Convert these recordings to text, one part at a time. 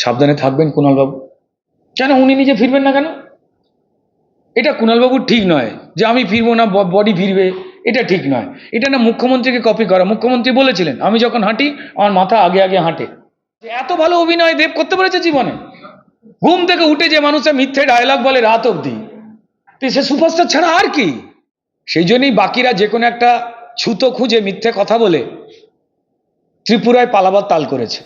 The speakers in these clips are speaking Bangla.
সাবধানে থাকবেন কুণালবাবু। কেন উনি নিজে ফিরবেন না কেন? এটা কুণালবাবুর ঠিক নয় যে আমি ফিরবো না বডি ফিরবে। এটা ঠিক নয়। এটা না মুখ্যমন্ত্রীকে কপি করা। মুখ্যমন্ত্রী বলেছিলেন, আমি যখন হাঁটি, আমার মাথা আগে আগে হাঁটে। এত ভালো অভিনয় দেব, করতে পেরেছে জীবনে? ঘুম থেকে উঠে যে মানুষের মিথ্যে ডায়লগ বলে রাত অবধি, তো সে সুপারস্টার ছাড়া আর কি? সেই জন্যই বাকিরা যে কোনো একটা ছুতো খুঁজে মিথ্যে কথা বলে ত্রিপুরায় পালাবার তাল করেছে।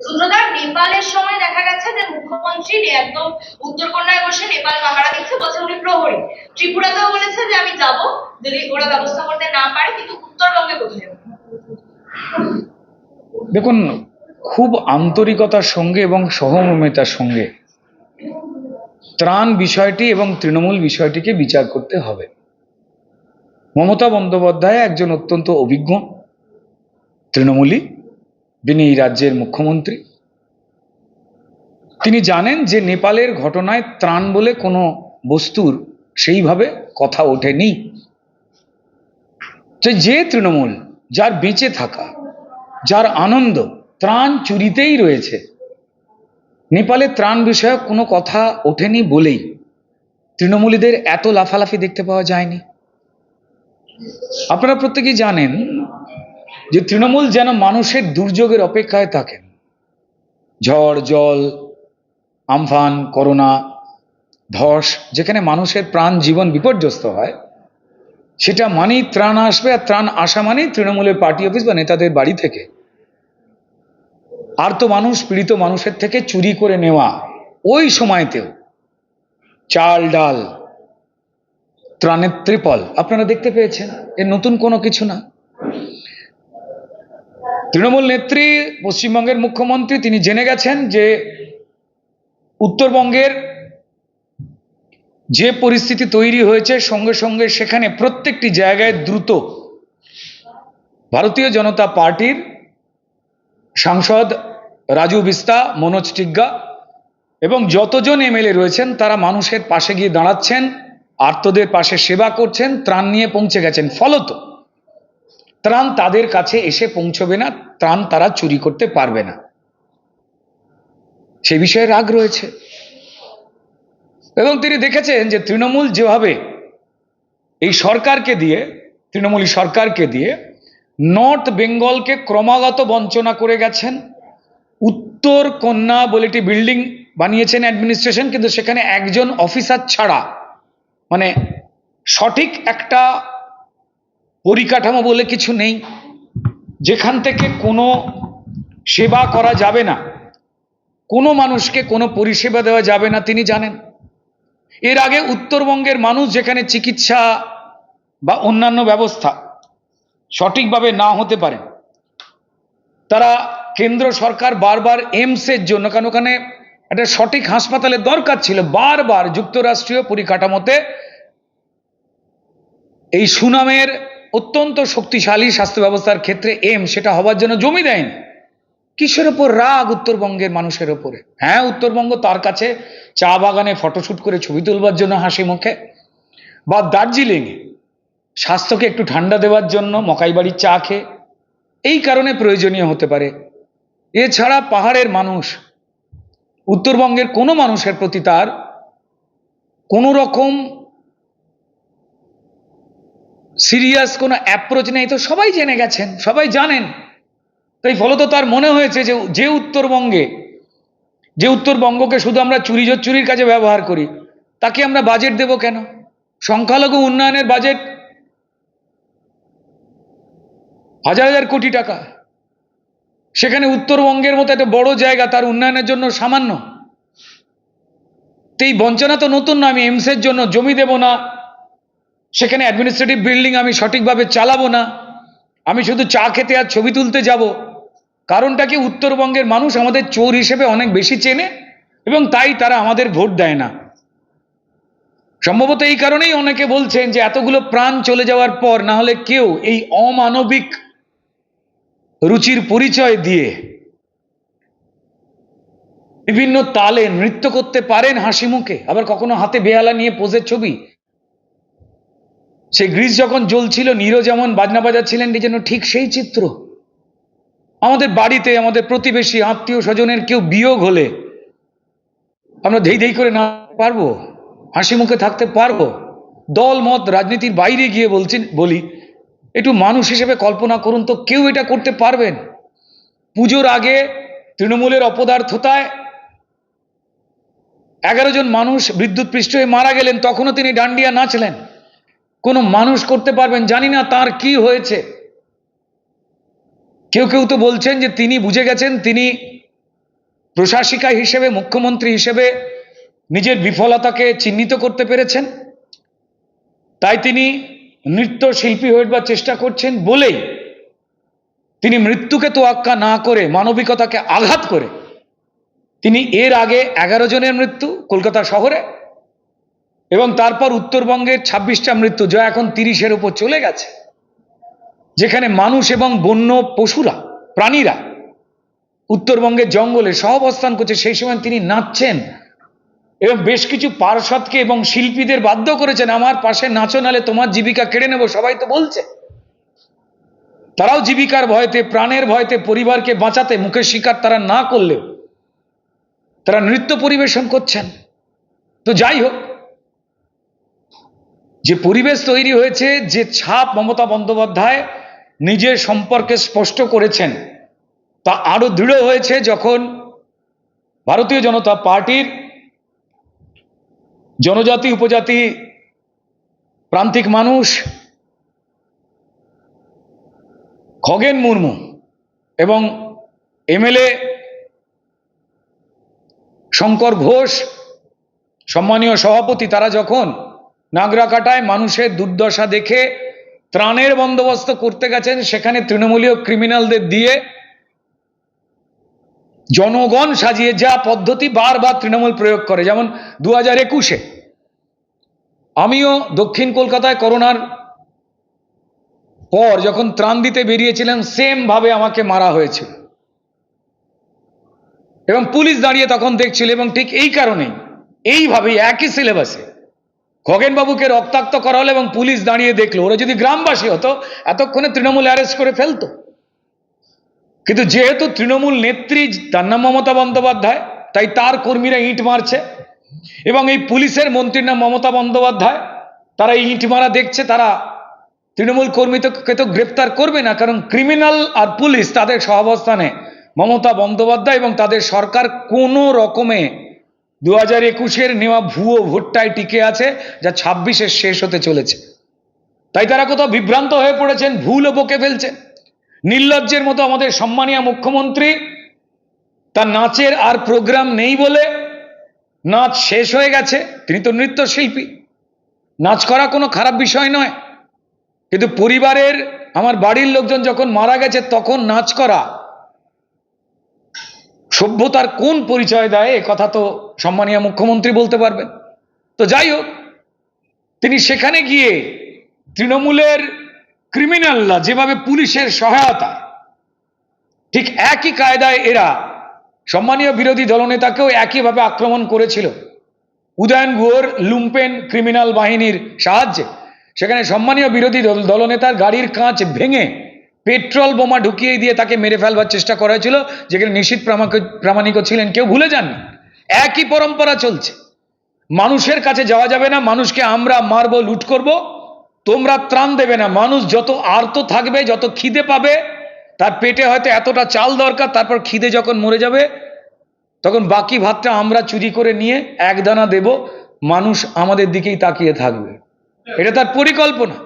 রুদ্রদার নেপালের সময় দেখা গেছে যে মুখ্যমন্ত্রী একদম উত্তরকন্যায় বসে নেপাল পাহারা দিচ্ছে বলছে উনি প্রহরী। ত্রিপুরাতেও বলেছে যে আমি যাব, যদি ওরা ব্যবস্থা করতে না পারে, কিন্তু উত্তরবঙ্গে কোথায়? দেখুন, খুব আন্তরিকতার সঙ্গে এবং সহমর্মিতার সঙ্গে ত্রাণ বিষয়টি এবং তৃণমূল বিষয়টিকে বিচার করতে হবে। মমতা বন্দ্যোপাধ্যায় একজন অত্যন্ত অভিজ্ঞ তৃণমূলী। তিনি এই রাজ্যের মুখ্যমন্ত্রী, তিনি জানেন যে নেপালের ঘটনায় ত্রাণ বলে কোনো বস্তুর সেইভাবে কথা ওঠেনি। যে তৃণমূল, যার বেঁচে থাকা, যার আনন্দ, ত্রাণ চুরিতেই রয়েছে, নেপালে ত্রাণ বিষয়ক কোনো কথা ওঠেনি বলেই তৃণমূলীদের এত লাফালাফি দেখতে পাওয়া যায়নি। আপনারা প্রত্যেকেই জানেন যে তৃণমূল যেন মানুষের দুর্যোগের অপেক্ষায় থাকেন। ঝড়, জল, আমফান, করোনা, ধস, যেখানে মানুষের প্রাণ জীবন বিপর্যস্ত হয়, সেটা মানেই ত্রাণ আসবে আর ত্রাণ আসা মানেই তৃণমূলের পার্টি অফিস বা নেতাদের বাড়ি থেকে। আর তো মানুষ, পীড়িত মানুষের থেকে চুরি করে নেওয়া, ওই সময়তেও চাল, ডাল, ত্রাণের ত্রিপল, আপনারা দেখতে পেয়েছেন, এর নতুন কোনো কিছু না? তৃণমূল নেত্রী, পশ্চিমবঙ্গের মুখ্যমন্ত্রী, তিনি জেনে গেছেন যে উত্তরবঙ্গের যে পরিস্থিতি তৈরি হয়েছে, সঙ্গে সঙ্গে সেখানে প্রত্যেকটি জায়গায় দ্রুত ভারতীয় জনতা পার্টির সাংসদ রাজু বিস্তা, মনোজ টিগ্গা এবং যতজন এমএলএ রয়েছেন, তারা মানুষের পাশে গিয়ে দাঁড়াচ্ছেন, আর্তদের পাশে সেবা করছেন, ত্রাণ নিয়ে পৌঁছে গেছেন। ফলত ত্রাণ তাদের কাছে এসে পৌঁছবে না, ত্রাণ তারা চুরি করতে পারবে না। সে বিষয়ে রাগ রয়েছে। এবং তিনি দেখেছেন যে তৃণমূল যেভাবে এই সরকারকে দিয়ে, তৃণমূলী সরকারকে দিয়ে নর্থ বেঙ্গলকে ক্রমাগত বঞ্চনা করে গেছেন। উত্তর কন্যা বলে একটি বিল্ডিং বানিয়েছেন অ্যাডমিনিস্ট্রেশন, কিন্তু সেখানে একজন অফিসার ছাড়া মানে সঠিক একটা পরিকাঠামো বলে কিছু নেই। যেখান থেকে কোনো সেবা করা যাবে না, কোনো মানুষকে কোনো পরিষেবা দেওয়া যাবে না, তিনি জানেন। এর আগে উত্তরবঙ্গের মানুষ যেখানে চিকিৎসা বা অন্যান্য ব্যবস্থা সঠিকভাবে না হতে পারে, তারা কেন্দ্র সরকার বারবার এমসের জন্য, কারণ ওখানে একটা সঠিক হাসপাতালের দরকার ছিল, বারবার যুক্তরাষ্ট্রীয় পরিকাঠামোতে এই সুনামের অত্যন্ত শক্তিশালী স্বাস্থ্য ব্যবস্থার ক্ষেত্রে এম সেটা হবার জন্য জমি দেয়নি। কিসের ওপর রাগ উত্তরবঙ্গের মানুষের ওপরে হ্যাঁ উত্তরবঙ্গ তার কাছে চা বাগানে ফটোশ্যুট করে ছবি তুলবার জন্য হাসি মুখে বা দার্জিলিংয়ে স্বাস্থ্যকে একটু ঠান্ডা দেওয়ার জন্য মকাই বাড়ির চা খেয়ে, এই কারণে প্রয়োজনীয় হতে পারে। এছাড়া পাহাড়ের মানুষ, উত্তরবঙ্গের কোনো মানুষের প্রতি তার কোনো রকম সিরিয়াস কোনো অ্যাপ্রোচ নেই, তো সবাই জেনে গেছেন, সবাই জানেন। তাই ফলত তার মনে হয়েছে যে যে উত্তরবঙ্গে, যে উত্তরবঙ্গকে শুধু আমরা চুরি চুরির কাজে ব্যবহার করি, তাকে আমরা বাজেট দেব কেন? সংখ্যালঘু উন্নয়নের বাজেট হাজার হাজার কোটি টাকা। সেখানে উত্তরবঙ্গের মতো একটা বড় জায়গা, তার উন্নয়নের জন্য সামান্য। তো এই বঞ্চনা তো নতুন না, আমি এমসের জন্য জমি দেব না সেখানে অ্যাডমিনিস্ট্রেটিভ বিল্ডিং আমি সঠিকভাবে চালাবো না। আমি শুধু চা খেতে আর ছবি তুলতে যাব। কারণটা কি? উত্তরবঙ্গের মানুষ আমাদের চোর হিসেবে অনেক বেশি চেনে এবং তাই তারা আমাদের ভোট দেয় না। সম্ভবত এই কারণেই অনেকে বলছেন যে এতগুলো প্রাণ চলে যাওয়ার পর না হলে কেউ এই অমানবিক রুচির পরিচয় দিয়ে বিভিন্ন তালে নৃত্য করতে পারেন হাসি মুখে। আবার কখনো হাতে বেহালা নিয়ে পোজের ছবি? সে গ্রিস যখন জ্বলছিল নীরো যেমন বাজনা বাজাচ্ছিলেন যেন ঠিক সেই চিত্র। আমাদের বাড়িতে, আমাদের প্রতিবেশী, আত্মীয় স্বজনের কেউ বিয়োগ হলে আমরা ধেই ধেই করে না পারব, হাসি মুখে থাকতে পারব। দল, মত, রাজনীতির বাইরে গিয়ে বলছি বলি, একটু মানুষ হিসেবে কল্পনা করুন তো, কেউ এটা করতে পারবেন? পুজোর আগে তৃণমূলের অপদার্থতায় এগারো জন মানুষ বিদ্যুৎ পৃষ্ঠ হয়ে মারা গেলেন, তখনও তিনি ডান্ডিয়া নাচলেন। কোনো মানুষ করতে পারবেন, জানি না তার কি হয়েছে। কেউ কেউ তো বলছেন যে তিনি বুঝে গেছেন, তিনি প্রশাসিকা হিসেবে, মুখ্যমন্ত্রী হিসেবে নিজের বিফলতাকে চিহ্নিত করতে পেরেছেন। তাই তিনি নৃত্য শিল্পী হয়ে উঠবার চেষ্টা করছেন বলেই তিনি মৃত্যুকে তোয়াক্কা না করে, মানবিকতাকে আঘাত করে তিনি এর আগে এগারো জনের মৃত্যু কলকাতা শহরে এবং তারপর উত্তরবঙ্গের ছাব্বিশটা মৃত্যু, যা এখন তিরিশের উপর চলে গেছে, যেখানে মানুষ এবং বন্য পশুরা, প্রাণীরা উত্তরবঙ্গের জঙ্গলে সহাবস্থান করছে। সেই সময় তিনি নাচছেন এবং বেশ কিছু পার্ষদকে এবং শিল্পীদের বাধ্য করেছেন, আমার পাশে নাচো, নালে তোমার জীবিকা কেড়ে নেব সবাই তো বলছে। তারাও জীবিকার ভয়তে, প্রাণের ভয়তে পরিবারকে বাঁচাতে মুখের শিকার তারা না করলেও তারা নৃত্য পরিবেশন করছেন। তো যাই হোক যে পরিবেশ তৈরি হয়েছে, যে ছাপ মমতা বন্দ্যোপাধ্যায় নিজের সম্পর্কে স্পষ্ট করেছেন, তা আরও দৃঢ় হয়েছে যখন ভারতীয় জনতা পার্টির জনজাতি, উপজাতি প্রান্তিক মানুষ খগেন মুর্মু এবং এমএলএ শঙ্কর ঘোষ, সম্মানীয় সভাপতি, তারা যখন নাগরাকাটায় মানুষের দুর্দশা দেখে ত্রাণের বন্দোবস্ত করতে গেছেন, সেখানে তৃণমূলীয় ক্রিমিনালদের দিয়ে জনগণ সাজিয়ে যা পদ্ধতি বারবার তৃণমূল প্রয়োগ করে। যেমন দু হাজার একুশে আমিও দক্ষিণ কলকাতায় করোনার পর যখন ত্রাণ দিতে বেরিয়েছিলাম সেম ভাবে আমাকে মারা হয়েছিল। এবং পুলিশ দাঁড়িয়ে তখন দেখছিল এবং ঠিক এই কারণেই, এইভাবেই একই সিলেবাসে খগেনবাবুকে রক্তাক্ত করা হলো এবং পুলিশ দাঁড়িয়ে দেখল। ওরা যদি গ্রামবাসী হতো, এতক্ষণে তৃণমূল অ্যারেস্ট করে ফেলতো। কিন্তু যেহেতু তৃণমূল নেত্রী তার নাম মমতা বন্দ্যোপাধ্যায়, তাই তার কর্মীরা ইট মারছে। এবং এই পুলিশের মন্ত্রীর নাম মমতা বন্দ্যোপাধ্যায়, তারা ইট মারা দেখছে, তারা তৃণমূল কর্মীকে তো গ্রেপ্তার করবে না, কারণ ক্রিমিনাল আর পুলিশ তাদের সহাবস্থানে মমতা বন্দ্যোপাধ্যায় এবং তাদের সরকার কোনো রকমে দু হাজার একুশের নেওয়া ভুয়ো ভোটটায় টিকে আছে, যা ছাব্বিশের শেষ হতে চলেছে। তাই তারা কোথাও বিভ্রান্ত হয়ে পড়েছেন, ভুলও বকে ফেলছেন নির্লজ্জের মতো আমাদের সম্মানীয় মুখ্যমন্ত্রী, তার নাচের আর প্রোগ্রাম নেই বলে নাচ শেষ হয়ে গেছে, তিনি তো নৃত্যশিল্পী। নাচ করা কোনো খারাপ বিষয় নয়। কিন্তু পরিবারের, আমার বাড়ির লোকজন যখন মারা গেছে, তখন নাচ করা সভ্যতার কোন পরিচয় দেয়, এ কথা তো সম্মানীয় মুখ্যমন্ত্রী বলতে পারবেন। তো যাই হোক, তিনি সেখানে গিয়ে তৃণমূলের ক্রিমিনালরা যেভাবে পুলিশের সহায়তা, ঠিক একই কায়দায় এরা সম্মানীয় বিরোধী দলনেতাকেও একইভাবে আক্রমণ করেছিল। উদয়ন গুহর লুম্পেন ক্রিমিনাল বাহিনীর সাহায্যে, সেখানে সম্মানীয় বিরোধী দল, দলনেতার গাড়ির কাঁচ ভেঙে পেট্রোল বোমা ঢুকিয়ে দিয়ে তাকে মেরে ফেলবার চেষ্টা করা হয়েছিল, যেখানে নিশ্চিত প্রামাণিক ছিলেন কেউ ভুলে যাননি। একই পরম্পরা চলছে। মানুষের কাছে যাওয়া যাবে না, মানুষকে আমরা মারবো, লুট করব। তোমরা ত্রাণ দেবে না। মানুষ যত আর্ত থাকবে, যত খিদে পাবে, তার পেটে হয়তো এতটা চাল দরকার, তারপর খিদে যখন মরে যাবে, তখন বাকি ভাতটা আমরা চুরি করে নিয়ে এক দানা দেব। মানুষ আমাদের দিকেই তাকিয়ে থাকবে। এটা তার পরিকল্পনা।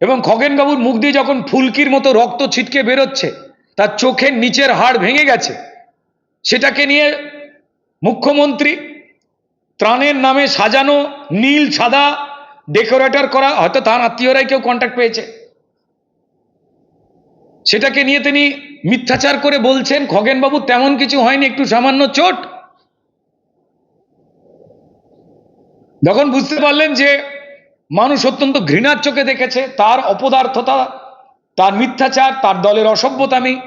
এবং খগেনবাবুর মুখ দিয়ে যখন ফুলকির মতো রক্ত ছিটকে বেরোচ্ছে, তার চোখের নিচের হাড় ভেঙে গেছে। সেটাকে নিয়ে মুখ্যমন্ত্রী ত্রাণের নামে সাজানো নীল সাদা ডেকোরেটর করা, হয়তো তার আত্মীয়রাই কেউ কন্ট্যাক্ট পেয়েছে। সেটাকে নিয়ে তিনি মিথ্যাচার করে বলছেন, খগেনবাবু তেমন কিছু হয়নি, একটু সামান্য চোট। যখন বুঝতে পারলেন যে মানুষ অত্যন্ত ঘৃণার চোখে দেখেছে, তার অপদার্থতা, তার মিথ্যাচার, তার দলের অসভ্যতামি।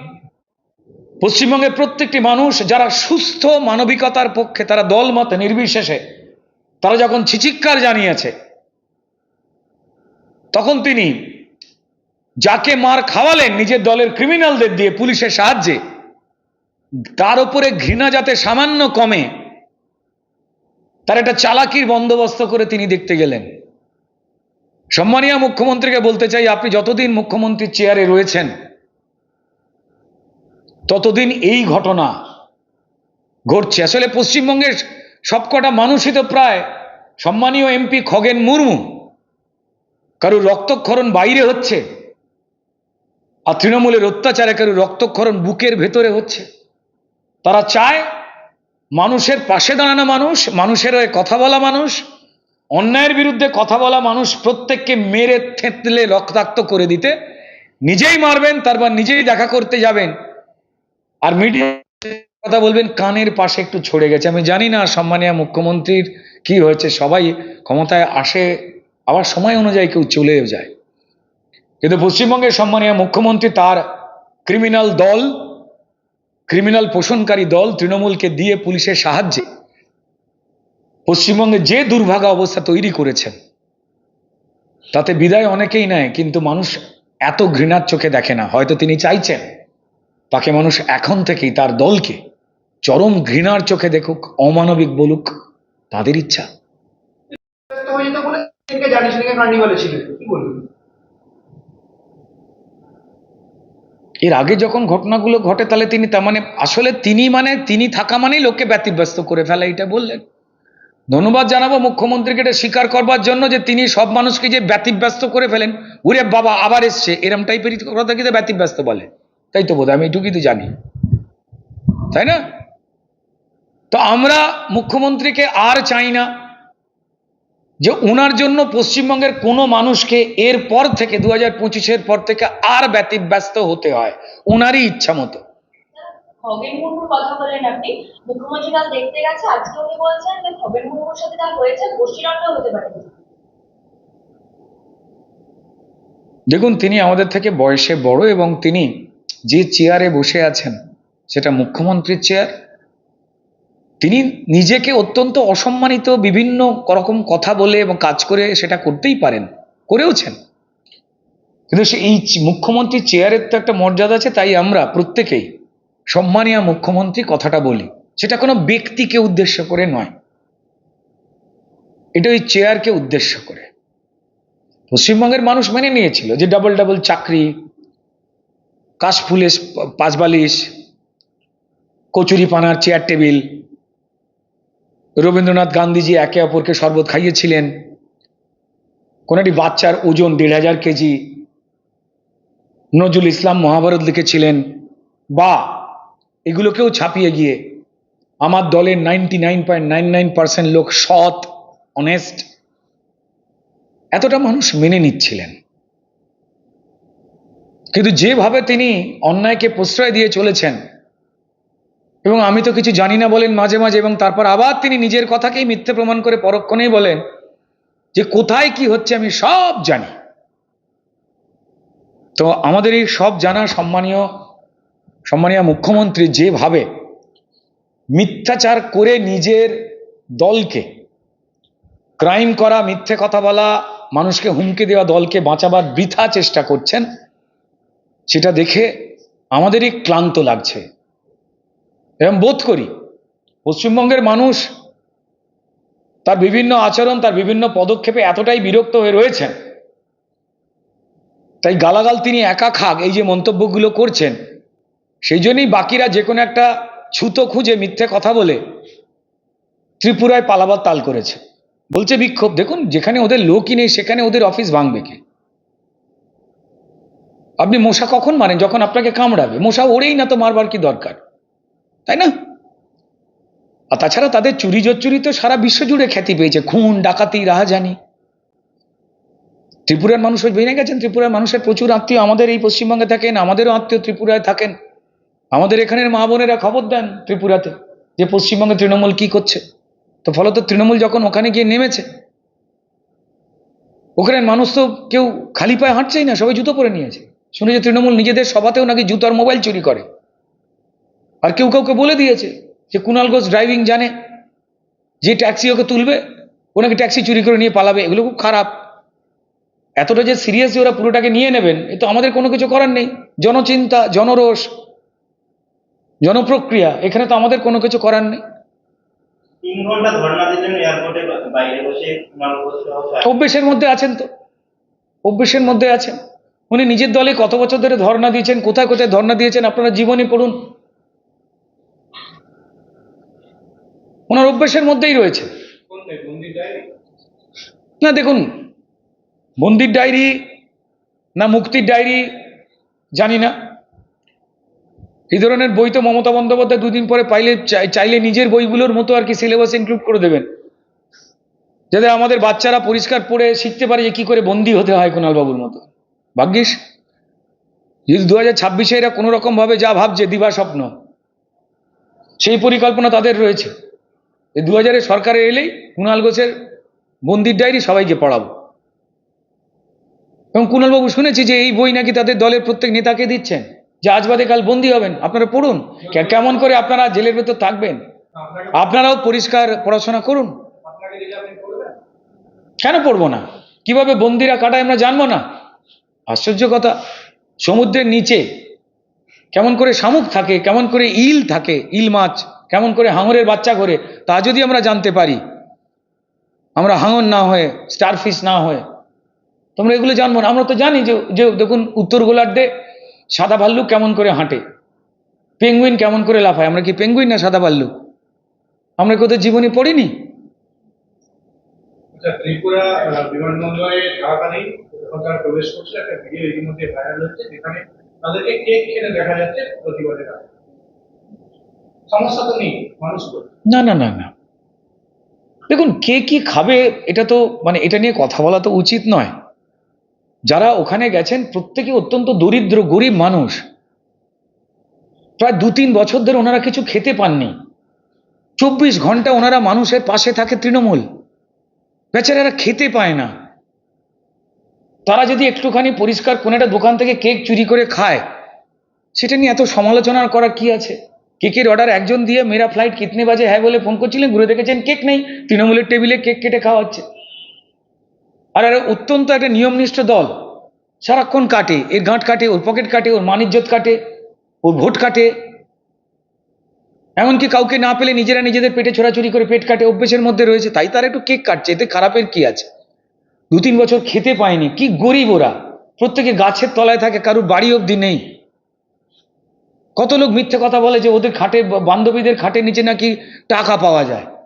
পশ্চিমবঙ্গের প্রত্যেকটি মানুষ যারা সুস্থ মানবিকতার পক্ষে, তারা দল মতে নির্বিশেষে, তারা যখন ছিচিক্কার জানিয়েছে, তখন তিনি যাকে মার খাওয়ালেন নিজের দলের ক্রিমিনালদের দিয়ে পুলিশের সাহায্যে, তার উপরে ঘৃণা যাতে সামান্য কমে, তার একটা চালাকির বন্দোবস্ত করে তিনি দেখতে গেলেন। সম্মানীয় মুখ্যমন্ত্রীকে বলতে চাই, আপনি যতদিন মুখ্যমন্ত্রীর চেয়ারে রয়েছেন, ততদিন এই ঘটনা ঘটছে। আসলে পশ্চিমবঙ্গের সবকটা মানুষই তো প্রায় সম্মানীয় এমপি খগেন মুর্মু। কারুর রক্তক্ষরণ বাইরে হচ্ছে, আর তৃণমূলের অত্যাচারে কারুর রক্তক্ষরণ বুকের ভেতরে হচ্ছে। তারা চায় মানুষের পাশে দাঁড়ানো মানুষ, মানুষের হয়ে কথা বলা মানুষ অন্যায়ের বিরুদ্ধে কথা বলা মানুষ প্রত্যেককে মেরে থেঁতলে রক্তাক্ত করে দিতে নিজেই মারবেন, তারপর নিজেই দেখা করতে যাবেন। আর মিডিয়া কথা বলবেন, কানের পাশে একটু ছড়ে গেছে। আমি জানি না সম্মানীয় মুখ্যমন্ত্রীর কি হয়েছে, সবাই ক্ষমতায় আসে, আবার সময় অনুযায়ী কেউ চলেও যায়। কিন্তু পশ্চিমবঙ্গের সম্মানীয় মুখ্যমন্ত্রী তার ক্রিমিনাল দল, ক্রিমিনাল পোষণকারী দল তৃণমূলকে দিয়ে পুলিশের সাহায্যে পশ্চিমবঙ্গে যে দুর্ভাগা অবস্থা তৈরি করেছেন, তাতে বিদায় অনেকেই নেয়, কিন্তু মানুষ এত ঘৃণার চোখে দেখে না। হয়তো তিনি চাইছেন, তাকে মানুষ এখন থেকেই, তার দলকে, চরম ঘৃণার চোখে দেখুক, অমানবিক বলুক, তাদের ইচ্ছা। এর আগে যখন ঘটনাগুলো ঘটে, তাহলে তিনি, তার মানে আসলে তিনি মানে তিনি থাকা মানেই লোককে ব্যতিব্যস্ত করে ফেলা এটা বললেন। ধন্যবাদ জানাব মুখ্যমন্ত্রীকে এটা স্বীকার করবার জন্য যে তিনি সব মানুষকে যে ব্যতিব্যস্ত করে ফেলেন। ওরে বাবা, আবার এসছে। এরম টাইপের কথা কিন্তু ব্যতিব্যস্ত বলে? তাই তো বোধ আমি এটুকুই তো জানি। তাই না? তো আমরা মুখ্যমন্ত্রীকে আর চাই না যে ওনার জন্য পশ্চিমবঙ্গের কোনো মানুষকে এর পর থেকে, দু হাজার পর থেকে আর ব্যতিব্যস্ত হতে হয়। ওনারই ইচ্ছা মতো। খগেন মুর্মুর কথা বলেন আপনি। মুখ্যমন্ত্রী কাল দেখতে গেছে, আজকে উনি বলছেন যে খগেন মুর্মুর সাথে যা হয়েছে গোষ্ঠীদণ্ড হতে পারে। দেখুন, তিনি আমাদের থেকে বয়সে বড় এবং তিনি যে চেয়ারে বসে আছেন, সেটা মুখ্যমন্ত্রীর চেয়ার, তিনি নিজেকে অত্যন্ত অসম্মানিত বিভিন্ন রকম কথা বলে এবং কাজ করে সেটা করতেই পারেন, করেওছেন। কিন্তু সে এই মুখ্যমন্ত্রীর চেয়ারের তো একটা মর্যাদা আছে, তাই আমরা প্রত্যেকেই সম্মানীয় মুখ্যমন্ত্রী কথাটা বলি, সেটা কোনো ব্যক্তিকে উদ্দেশ্য করে নয়। এটা ওই চেয়ারকে উদ্দেশ্য করে। পশ্চিমবঙ্গের মানুষ মেনে নিয়েছিল যে ডাবল ডাবল চাকরি, কাশফুলের পাঁচবালিশ কচুরি পানার চেয়ার টেবিল রবীন্দ্রনাথ গান্ধীজি একে অপরকে শরবত খাইয়েছিলেন। কোন একটি বাচ্চার ওজন দেড় হাজার কেজি, নজরুল ইসলাম মহাভারত লিখেছিলেন, বা এগুলোকেও ছাপিয়ে গিয়ে আমার দলের ninety nine point nine nine percent লোক সৎ অনেস্ট এতটা মানুষ মেনে নিচ্ছিলেন। কিন্তু যেভাবে তিনি অন্যায়কে প্রশ্রয় দিয়ে চলেছেন, এবং আমি তো কিছু জানি না বলেন মাঝে মাঝে, এবং তারপর আবার তিনি নিজের কথাকেই মিথ্যে প্রমাণ করে পরক্ষণেই বলেন যে কোথায় কি হচ্ছে আমি সব জানি। তো আমাদের এই সব জানা সম্মানীয় সম্মানীয় মুখ্যমন্ত্রী যেভাবে মিথ্যাচার করে নিজের দলকে ক্রাইম করা, মিথ্যে কথা বলা, মানুষকে হুমকি দেওয়া, দলকে বাঁচাবার বৃথা চেষ্টা করছেন, সেটা দেখে আমাদেরই ক্লান্ত লাগছে। এবং বোধ করি পশ্চিমবঙ্গের মানুষ তার বিভিন্ন আচরণ, তার বিভিন্ন পদক্ষেপে এতটাই বিরক্ত হয়ে রয়েছেন। তাই গালাগাল তিনি একা খাক, এই যে মন্তব্যগুলো করছেন সেই জন্যই বাকিরা যে কোনো একটা ছুতো খুঁজে মিথ্যে কথা বলে ত্রিপুরায় পালাবার তাল করেছে। বলছে বিক্ষোভ। দেখুন, যেখানে ওদের লোকই নেই, সেখানে ওদের অফিস ভাঙবে কে? আপনি মশা কখন মারেন? যখন আপনাকে কামড়াবে। মশা ওড়েই না তো মারবার কি দরকার? তাই না? আর তাছাড়া তাদের চুরি জোচ্চুরি তো সারা বিশ্ব জুড়ে খ্যাতি পেয়েছে। খুন, ডাকাতি, রাহাজানি। ত্রিপুরার মানুষ জেনে গেছেন। ত্রিপুরার মানুষের প্রচুর আত্মীয় আমাদের এই পশ্চিমবঙ্গে থাকেন, আমাদেরও আত্মীয় ত্রিপুরায় থাকেন। আমাদের এখানের মা বোনেরা খবর দেন ত্রিপুরাতে যে পশ্চিমবঙ্গে তৃণমূল কি করছে। তো ফলত তৃণমূল যখন ওখানে গিয়ে নেমেছে ওখানে মানুষ তো কেউ খালি পায়ে হাঁটছেই না, সবাই জুতো পরে নিয়েছে। শুনে যে তৃণমূল নিজেদের সভাতেও নাকি জুতোর মোবাইল চুরি করে। আর কেউ কাউকে বলে দিয়েছে যে কুণাল ঘোষ ড্রাইভিং জানে, যে ট্যাক্সি ওকে তুলবে ওনাকে ট্যাক্সি চুরি করে নিয়ে পালাবে, এগুলো খুব খারাপ। এতটা যে সিরিয়াসলি ওরা পুরোটাকে নিয়ে নেবেন, এ তো আমাদের কোনো কিছু করার নেই। জনচিন্তা, জনরোষ জনপ্রক্রিয়া এখানে তো আমাদের কোনো কিছু করার নেই। অভ্যেসের মধ্যে আছেন তো। অভ্যেসের মধ্যে আছেন। উনি নিজের দলে কত বছর ধরে ধর্ণা দিয়েছেন কোথায় কোথায় ধর্ণা দিয়েছেন আপনারা জীবনে পড়ুন। ওনার অভ্যেসের মধ্যেই রয়েছে। না দেখুন বন্দির ডায়েরি না মুক্তির ডায়েরি জানি না। এই ধরনের বই তো মমতা বন্দ্যোপাধ্যায় দুদিন পরে পাইলে চাই- চাইলে নিজের বইগুলোর মতো আর কি সিলেবাস ইনক্লুড করে দেবেন। যাতে আমাদের বাচ্চারা পরিষ্কার পড়ে শিখতে পারে যে কি করে বন্দি হতে হয় কুণালবাবুর মতো। ভাগ্যিস? যদি দু হাজার ছাব্বিশে এরা কোনো রকমভাবে যা ভাবছে, দিবা স্বপ্ন। সেই পরিকল্পনা তাদের রয়েছে। এই দু হাজারে সরকারে এলেই কুণাল ঘোষের বন্দির ডায়েরি সবাইকে পড়াবো। এবং কুণালবাবু শুনেছি যে এই বই নাকি তাদের দলের প্রত্যেক নেতাকে দিচ্ছেন। যে আজ বাদে কাল বন্দি হবেন, আপনারা পড়ুন। কেমন করে আপনারা জেলের ভেতর থাকবেন? আপনারাও পরিষ্কার পড়াশোনা করুন। কেন পড়ব না? কীভাবে বন্দিরা কাটায় আমরা জানব না? আশ্চর্য কথা। সমুদ্রের নিচে কেমন করে শামুক থাকে, কেমন করে ইল থাকে, ইল মাছ, কেমন করে হাঙরের বাচ্চা করে, তা যদি আমরা জানতে পারি। আমরা হাঙর না হয়ে, স্টারফিশ না হয়ে তোমরা এগুলো জানব না। আমরা তো জানি যে দেখুন, উত্তর গোলার্ধে সাদা ভাল্লুক কেমন করে হাঁটে? পেঙ্গুইন কেমন করে লাফায়? আমরা কি পেঙ্গুইন না সাদা ভাল্লুক? আমরা কি ওদের জীবনে পড়িনি? আচ্ছা ত্রিপুরা বিমানবন্দরে থাকাকালীন যখন তারা প্রবেশ করছে একটা ভিডিও ইতিমধ্যে ভাইরাল হচ্ছে যেখানে তাদেরকে কেক খেতে দেখা যাচ্ছে প্রতিবাদের সমস্যা তো নেই মানুষ না না না না। দেখুন কে কি খাবে এটা তো মানে এটা নিয়ে কথা বলা তো উচিত নয়। যারা ওখানে গেছেন প্রত্যেকে অত্যন্ত দরিদ্র, গরিব মানুষ। প্রায় দু তিন বছর ধরে ওনারা কিছু খেতে পাননি। চব্বিশ ঘণ্টা ওনারা মানুষের পাশে থাকে তৃণমূল। বেচারারা খেতে পায় না। তারা যদি একটুখানি পরিষ্কার কোনো একটা দোকান থেকে কেক চুরি করে খায়, সেটা নিয়ে এত সমালোচনা করা কি আছে? কেকের অর্ডার একজন দিয়ে মেরা ফ্লাইট কিতনে বাজে হ্যাঁ বলে ফোন করছিলেন, ঘুরে দেখেছেন কেক নেই, তৃণমূলের টেবিলে কেক কেটে খাওয়া হচ্ছে। আর এরা অত্যন্ত একটা নিয়মনিষ্ঠ দল। সারাক্ষণ কাটে, এর গাঁট কাটে, ওর পকেট কাটে, ওর মানিজ্যত কাটে, ওর ভোট কাটে। এমনকি কাউকে না পেলে নিজেরা নিজেদের পেটে ছোড়াছুরি করে পেট কাটে, অভ্যেসের মধ্যে রয়েছে, তাই তারা একটু কেক কাটছে, এতে খারাপের কি আছে? দু তিন বছর খেতে পায়নি, কি গরিব ওরা। প্রত্যেকে গাছের তলায় থাকে, কারুর বাড়ি অবধি নেই। কত লোক মিথ্যে কথা বলে যে ওদের খাটে, বান্ধবীদের খাটের নিচে নাকি টাকা পাওয়া যায়।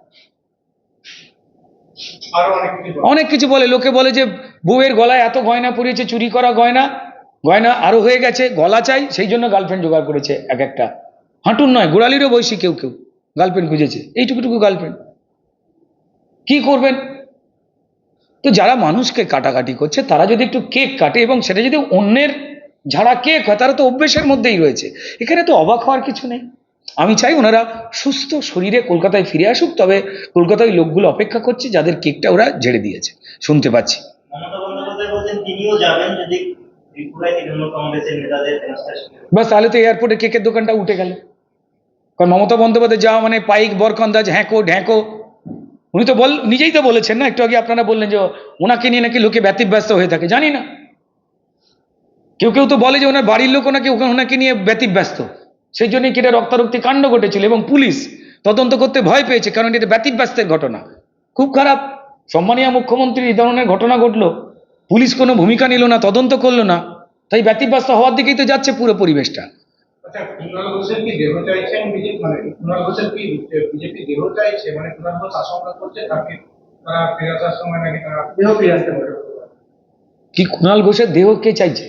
অনেক কিছু বলা। লোকে বলে যে, বউয়ের গলায় এত গয়না পরিয়েছে, চুরি করা গয়না। গয়না আরও হয়ে গেছে, গলা চাই। সেই জন্য গার্লফ্রেন্ড জোগাড় করেছে এক একটা। হাঁটুর নয়, গোড়ালিরও বয়সী কেউ কেউ গার্লফ্রেন্ড খুঁজেছে। এইটুকুটুকু গার্লফ্রেন্ড কি করবেন? তো যারা মানুষকে কাটাকাটি করছে, তারা যদি একটু কেক কাটে এবং সেটা যদি অন্যের, যারা কেক হয়, তারা তো অভ্যেসের মধ্যেই রয়েছে। এখানে তো অবাক হওয়ার কিছু নেই। আমি চাই ওনারা সুস্থ শরীরে কলকাতায় ফিরে আসুক তবে কলকাতায় লোকগুলো অপেক্ষা করছে যাদের কেকটা ওরা ঝেড়ে দিয়েছে। শুনতে পাচ্ছি। বাস তাহলে তো এয়ারপোর্টে কেকের দোকানটা উঠে গেল। কারণ মমতা বন্দ্যোপাধ্যায় যাওয়া মানে পাইক বরকন্দাজ হ্যাঁকো ঢ্যাঁকো। উনি তো বল নিজেই তো বলেছেন না একটু আগে আপনারা বললেন যে ওনাকে নিয়ে নাকি লোকে ব্যতিব্যস্ত হয়ে থাকে জানি না। কেউ কেউ তো বলে যে ওনার বাড়ির লোক ওনাকে ওখানে ওনাকে নিয়ে ব্যতিব্যস্ত। সেই জন্যই কেটে রক্তারক্তি কাণ্ড ঘটেছিল এবং পুলিশ তদন্ত করতে ভয় পেয়েছে কারণ এটা ব্যতিব্যস্তের ঘটনা। খুব খারাপ। সম্মানীয় মুখ্যমন্ত্রী এই ধরনের ঘটনা ঘটলো। পুলিশ কোনো ভূমিকা নিল না তদন্ত করল না। তাই ব্যতিব্যস্ত হওয়ার দিকেই তো যাচ্ছে পুরো পরিবেশটা। আচ্ছা কুণাল ঘোষের কি দেহ চাইছেন বিজেপি মানে কুণাল ঘোষের দেহ চাইছে? মানে কুণাল ঘোষ আশঙ্কা করছে তাকে তারা ফিরে আসার সময় নাকি তারা দেহ ফিরে আসতে পারে। কি কুণাল ঘোষের দেহ কে চাইছে?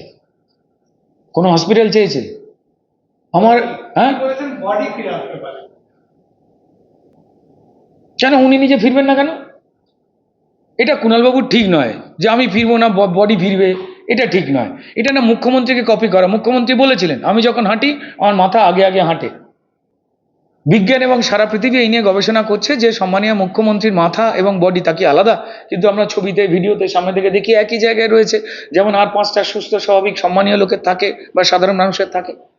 কোনো হসপিটাল চেয়েছে আমার হ্যাঁ? কেন উনি নিজে ফিরবেন না কেন? এটা কুণালবাবুর ঠিক নয় যে আমি ফিরবো না বডি ফিরবে এটা ঠিক নয়। এটা না মুখ্যমন্ত্রীকে কপি করা। মুখ্যমন্ত্রী বলেছিলেন আমি যখন হাঁটি আমার মাথা আগে আগে হাঁটে। বিজ্ঞান এবং সারা পৃথিবী এই নিয়ে গবেষণা করছে যে সম্মানীয় মুখ্যমন্ত্রীর মাথা এবং বডি তা কি আলাদা? কিন্তু আমরা ছবিতে ভিডিওতে সামনে থেকে দেখি একই জায়গায় রয়েছে। যেমন আর পাঁচটা সুস্থ স্বাভাবিক সম্মানীয় লোকের থাকে বা সাধারণ মানুষের থাকে।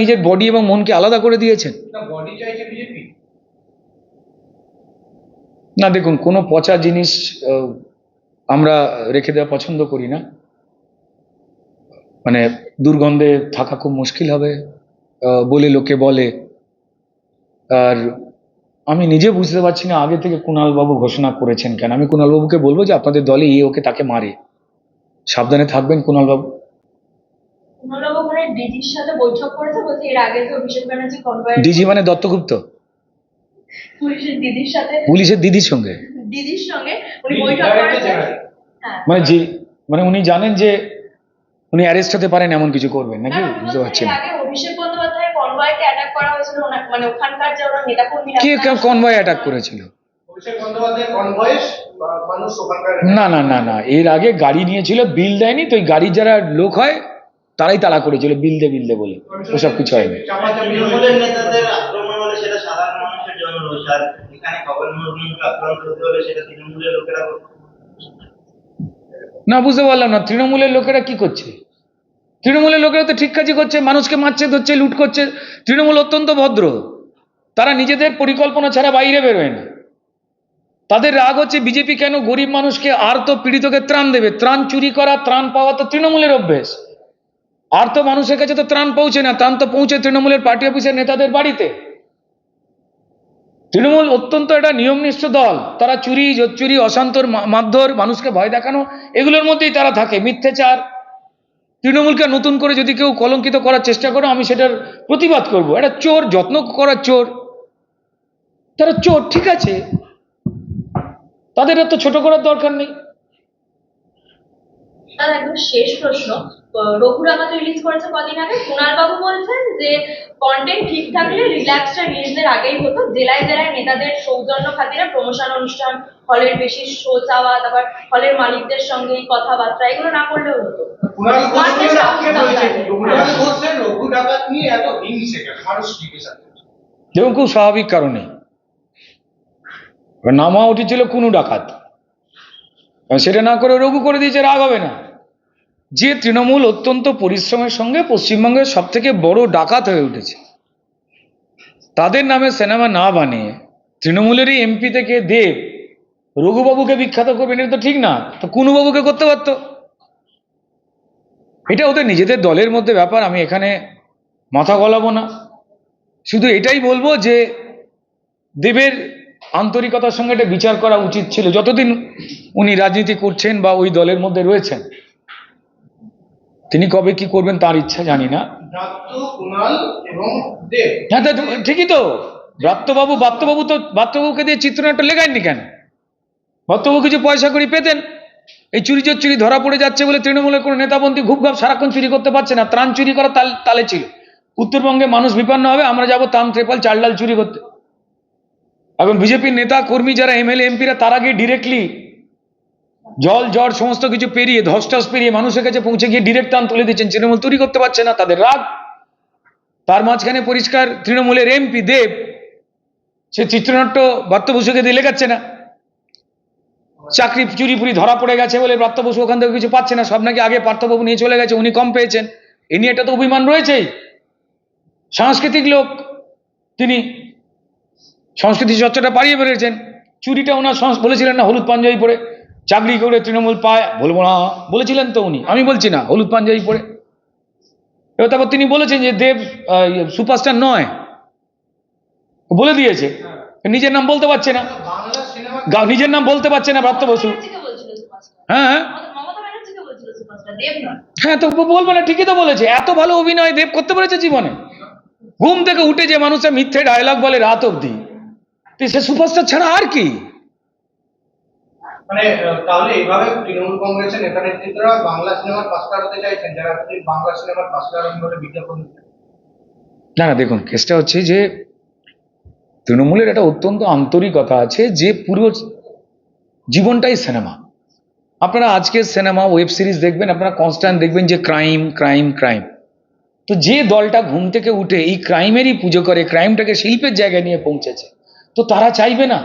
নিজের বডি এবং মনকে আলাদা করে দিয়েছেন। না দেখুন কোনো পচা জিনিস আমরা রেখে দেওয়া পছন্দ করি না। মানে দুর্গন্ধে থাকা খুব মুশকিল হবে বলে লোকে বলে। আর আমি নিজে বুঝতে পারছি না আগে থেকে কুণালবাবু ঘোষণা করেছেন কেন? আমি কুণালবাবুকে বলব যে আপনাদের দলে এ ওকে তাকে মারে। সাবধানে থাকবেন কুণালবাবু। ডিজির সাথে বৈঠক করেছে বলছে এর আগে তো অভিষেক ব্যানার্জি কনভয় ডিজি মানে দত্তগুপ্ত। পুলিশের দিদির সাথে পুলিশের দিদির সঙ্গে। দিদির সঙ্গে উনি বৈঠক করেছেন। হ্যাঁ। মানে যে মানে উনি জানেন যে উনি অ্যারেস্ট হতে পারেন এমন কিছু করবেন নাকি? বুঝতে বলছেন পারছি এর না। অভিষেক বন্দ্যোপাধ্যায়ের কনভয়কে অ্যাটাক করা হয়েছিল মানে ওখানকার যে ওরা নেতাকর্মীরা কে কনভয় অ্যাটাক করেছিল? বন্দ্যোপাধ্যায় কনভয়েস মানুষ ওখানকার না না না না এর আগে গাড়ি নিয়েছিল বিল দেয়নি তো ওই গাড়ির যারা লোক হয় তারাই তাড়া করেছিল বিল দে বিল। দে বলে ওসব কিছু হয়নি। না বুঝতে পারলাম না তৃণমূলের লোকেরা কি করছে? তৃণমূলের লোকেরা তো ঠিক কাজই করছে মানুষকে মারছে ধরছে লুট করছে। তৃণমূল অত্যন্ত ভদ্র। তারা নিজেদের পরিকল্পনা ছাড়া বাইরে বেরোয় না। তাদের রাগ হচ্ছে বিজেপি কেন গরিব মানুষকে আর তো পীড়িতকে ত্রাণ দেবে? ত্রাণ চুরি করা ত্রাণ পাওয়া তো তৃণমূলের অভ্যেস। আর তো মানুষের কাছে তো ত্রাণ পৌঁছে না, ত্রাণ তো পৌঁছে তৃণমূলের পার্টি অফিসের নেতাদের বাড়িতে। তৃণমূল অত্যন্ত একটা নিয়মনিষ্ঠ দল। তারা চুরি, জোচ্চুরি, অশান্তর মারধর, মানুষকে ভয় দেখানো, এগুলোর মধ্যেই তারা থাকে। মিথ্যেচার। তৃণমূলকে নতুন করে যদি কেউ কলঙ্কিত করার চেষ্টা করে, আমি সেটার প্রতিবাদ করব। এটা চোর, যত্ন করার চোর। তারা চোর, ঠিক আছে। তাদের এত ছোট করার দরকার নেই। তার একদম শেষ প্রশ্ন। আহ, রঘুরামা রিলিজ করেছে কদিন আগে। কুণাল বাবু বলছেন যে কন্টেন্ট ঠিক থাকলে রিল্যাক্সটা রিলিজের আগেই হতো। জেলায় জেলায় নেতাদের সৌজন্য খাতিরে প্রমোশন অনুষ্ঠান হলের বেশি শো চাওয়া তারপর হলের মালিকদের সঙ্গে কথাবার্তা এগুলো না করলেও হতো। দেখুন খুব স্বাভাবিক কারণে। এবার নামা উঠেছিল কোনো ডাকাত। সেটা না করে রঘু করে দিয়েছে, রাগ হবে না। যে তৃণমূল অত্যন্ত পরিশ্রমের সঙ্গে পশ্চিমবঙ্গের সব থেকে বড় ডাকাত হয়ে উঠেছে। তাদের নামে সিনেমা না বানিয়ে তৃণমূলেরই এমপি থেকে দেব, রঘুবাবুকে বিখ্যাত করবেন, এটা তো ঠিক না। তো কুনুবাবুকে করতে পারতো। এটা ওদের নিজেদের দলের মধ্যে ব্যাপার, আমি এখানে মাথা গলাবো না। শুধু এটাই বলব যে, দেবের আন্তরিকতার সঙ্গে এটা বিচার করা উচিত ছিল। যতদিন উনি রাজনীতি করছেন বা ওই দলের মধ্যে রয়েছেন তিনি কবে কি করবেন তার ইচ্ছা জানি না। হ্যাঁ ঠিকই তো। ব্রাত্যবাবু বাত্যবাবু তো বাত্যবাবুকে দিয়ে চিত্রনাট্য লেখায়নি কেন? বাত্যবাবু কিছু পয়সা করি পেতেন। এই চুরি চুরি ধরা পড়ে যাচ্ছে বলে তৃণমূলের কোনো নেতাবন্দি ঘুপঘাপ সারাক্ষণ চুরি করতে পারছে না। ত্রাণ চুরি করা তাল তালে ছিল। উত্তরবঙ্গে মানুষ বিপন্ন হবে আমরা যাব তাম ত্রেপাল চাল ডাল চুরি করতে। এখন বিজেপির নেতা কর্মী যারা এমএলএ, এমপিরা, তার আগে ডিরেক্টলি জল জ্বর সমস্ত কিছু পেরিয়ে, ধস টস পেরিয়ে মানুষের কাছে পৌঁছে গিয়ে ডিরেক্ট টান তুলে দিচ্ছেন। তৃণমূল তৈরি করতে পারছে না, তাদের রাগ। তার মাঝখানে পরিষ্কার তৃণমূলের এমপি দেব, সে চিত্রনাট্য ব্রাত্য বসুকে দিয়ে লেখাচ্ছে না। চাকরি চুরি ফুরি ধরা পড়ে গেছে বলে ব্রাত্য বসু ওখান থেকে কিছু পাচ্ছে না, সব নাকি আগে পার্থবাবু নিয়ে চলে গেছে, উনি কম পেয়েছেন। এ নিয়ে একটা তো অভিমান রয়েছেই। সাংস্কৃতিক লোক, তিনি সংস্কৃতি চর্চাটা বাড়িয়ে বেড়েছেন। চুরিটা ওনার বলেছিলেন না হলুদ পাঞ্জাবি পরে। চাকরি করে তৃণমূল পায় বলব না বলেছিলেন তো উনি। আমি বলছি না হলুদ পাঞ্জাবি পরে। এবার তারপর তিনি বলেছেন যে দেব ইয়ে, সুপারস্টার নয়। বলে দিয়েছে। নিজের নাম বলতে পারছে না। নিজের নাম বলতে পারছে না ব্রাত্য বসু। হ্যাঁ হ্যাঁ। হ্যাঁ তো বলবে না ঠিকই তো বলেছে। এত ভালো অভিনয় দেব করতে পেরেছে জীবনে। ঘুম থেকে উঠে যে মানুষের মিথ্যে ডায়লগ বলে রাত অবধি। তো সে সুপারস্টার ছাড়া আর কি? মানে তাহলে এইভাবে তৃণমূল কংগ্রেসের নেতা নেতৃত্বরা বাংলা সিনেমার পাশটা হতে চাইছেন যারা বাংলা সিনেমার পাশটা বলে বিজ্ঞাপন না না দেখুন কেসটা হচ্ছে যে তৃণমূলের একটা অত্যন্ত আন্তরিকতা আছে যে পুরো জীবনটাই সিনেমা। আপনারা আজকের সিনেমা ওয়েব সিরিজ দেখবেন আপনারা কনস্ট্যান্ট দেখবেন যে ক্রাইম ক্রাইম ক্রাইম তো যে দলটা ঘুম থেকে উঠে এই ক্রাইমেরই পুজো করে ক্রাইমটাকে শিল্পের জায়গায় নিয়ে পৌঁছেছে তো তারা চাইবে না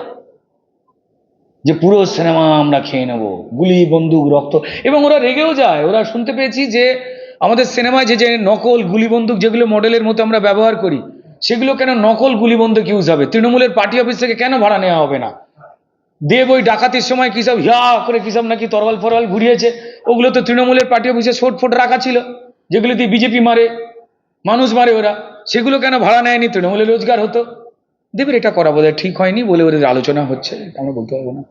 যে পুরো সিনেমা আমরা খেয়ে নেব। গুলি, বন্দুক, রক্ত। এবং ওরা রেগেও যায়। ওরা শুনতে পেয়েছি যে আমাদের সিনেমায় যে যে নকল গুলি, বন্দুক যেগুলো মডেলের মতো আমরা ব্যবহার করি, সেগুলো কেন নকল গুলি, বন্দুক ইউজ হবে? তৃণমূলের পার্টি অফিস থেকে কেন ভাড়া নেওয়া হবে না? দেব ওই ডাকাতির সময় কি সব হিয়া করে কি সব নাকি তরোয়াল ফরওয়াল ঘুরিয়েছে? ওগুলো তো তৃণমূলের পার্টি অফিসে শোট ফোট রাখা ছিল। যেগুলো দিয়ে বিজেপি মারে, মানুষ মারে ওরা। সেগুলো কেন ভাড়া নেয়নি? তৃণমূলের রোজগার হতো। দেবের এটা করা বোধহয় ঠিক হয়নি বলে ওদের আলোচনা হচ্ছে আমরা বলতে পারব না।